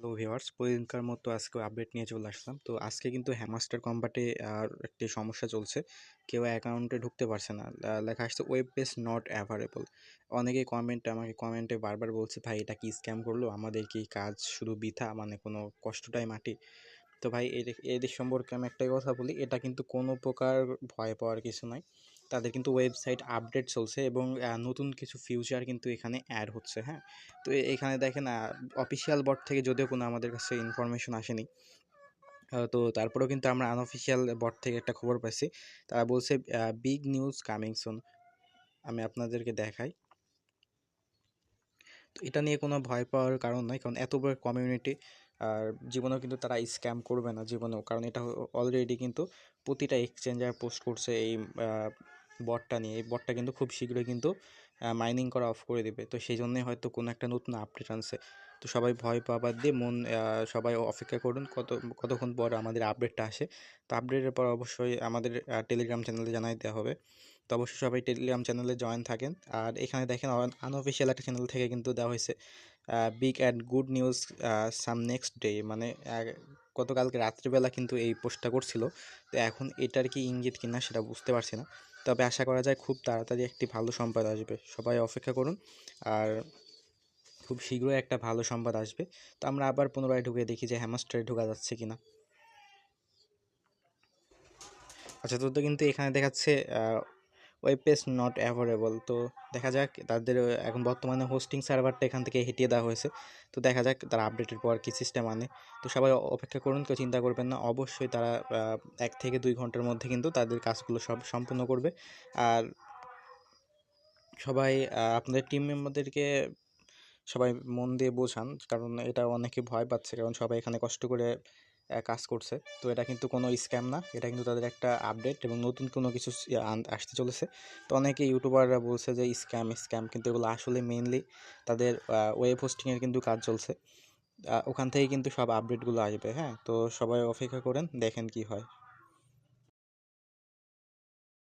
Hello viewers প্রতিদিনকার মতো আজকে আপডেট নিয়ে চলে আসলাম। তো আজকে কিন্তু হ্যামাস্টার কম্বাটে আর একটি সমস্যা চলছে। কেউ অ্যাকাউন্টে ঢুকতে পারছে না। লেখা আসছে ওয়েব পেজ নট অ্যাভারেবল অনেকে কমেন্ট আমাকে কমেন্টে বারবার বলছে, ভাই, এটা কি স্ক্যাম করল? আমাদের কি কাজ শুধু বৃথা? মানে কোনো কষ্টটাই মাটি? তো ভাই এদের সম্পর্কে আমি একটাই কথা বলি, এটা কিন্তু কোনো প্রকার ভয় পাওয়ার কিছু নয় তাদের কিন্তু ওয়েবসাইট আপডেট চলছে এবং নতুন কিছু ফিউচার কিন্তু এখানে অ্যাড হচ্ছে হ্যাঁ? তো এখানে দেখেন অফিসিয়াল বট থেকে যদিও কোনো আমাদের কাছে ইনফরমেশন আসেনি তো তারপরেও কিন্তু আমরা আনঅফিসিয়াল বট থেকে একটা খবর পাইছি। তারা বলছে বিগ নিউজ কামিং সুন আমি আপনাদেরকে দেখাই। তো এটা নিয়ে কোনো ভয় পাওয়ার কারণ নয় কারণ এত বড় কমিউনিটি আর জীবনেও কিন্তু তারা স্ক্যাম করবে না জীবনেও, কারণ এটা অলরেডি কিন্তু প্রতিটা এক্সচেঞ্জার পোস্ট করছে এই বটটা নিয়ে, এই বটটা কিন্তু খুব শীঘ্রই কিন্তু মাইনিং করা অফ করে দেবে। তো সেই জন্যই হয়তো কোনো একটা নতুন আপডেট আনছে। তো সবাই ভয় পাবার দিয়ে মন সবাই অপেক্ষা করুন কত, কতক্ষণ পর আমাদের আপডেটটা আসে। তো আপডেটের পর অবশ্যই আমাদের টেলিগ্রাম চ্যানেলে জানাই দেওয়া হবে। তো অবশ্যই সবাই টেলিগ্রাম চ্যানেলে জয়েন থাকেন। আর এখানে দেখেন আনঅফিসিয়াল একটা চ্যানেল থেকে কিন্তু দেওয়া হয়েছে big and good news some next day মানে গতকালকে রাত্রিবেলা কিন্তু এই পোস্টটা করছিল। তো এখন এটার কি ইঙ্গিত কিনা সেটা বুঝতে পারছি না। তবে আশা করা যায় খুব তাড়াতাড়ি একটি ভালো সংবাদ আসবে। সবাই অপেক্ষা করুন আর খুব শীঘ্রই একটা ভালো সংবাদ আসবে। তো আমরা আবার পুনরায় ঢুকে দেখি যে হ্যামাস্টারে ঢুকা যাচ্ছে কি না আচ্ছা তো কিন্তু এখানে দেখাচ্ছে ওয়েব পেজ নট অ্যাভেলেবল তো দেখা যাক তাদের, এখন বর্তমানে হোস্টিং সার্ভারটা এখান থেকে হটিয়ে দেওয়া হয়েছে। তো দেখা যাক তারা আপডেটের পর কী সিস্টেম আনে। তো সবাই অপেক্ষা করুন, কেউ চিন্তা করবেন না। অবশ্যই তারা এক থেকে দুই ঘণ্টার মধ্যে কিন্তু তাদের কাজগুলো সব সম্পূর্ণ করবে। আর সবাই আপনাদের টিম মেম্বারদেরকে সবাই মন দিয়ে বোঝান, কারণ এটা অনেকে ভয় পাচ্ছে, কারণ সবাই এখানে কষ্ট করে কাজ করছে। তো এটা কিন্তু কোনো স্ক্যাম না। এটা কিন্তু তাদের একটা আপডেট এবং নতুন কোনো কিছু আসতে চলেছে। তো অনেকে ইউটিউবাররা বলছে যে স্ক্যাম স্ক্যাম কিন্তু এগুলো আসলে মেইনলি তাদের ওয়েব হোস্টিংয়ের কিন্তু কাজ চলছে। ওখান থেকে কিন্তু সব আপডেটগুলো আসবে হ্যাঁ? তো সবাই অপেক্ষা করেন, দেখেন কি হয়।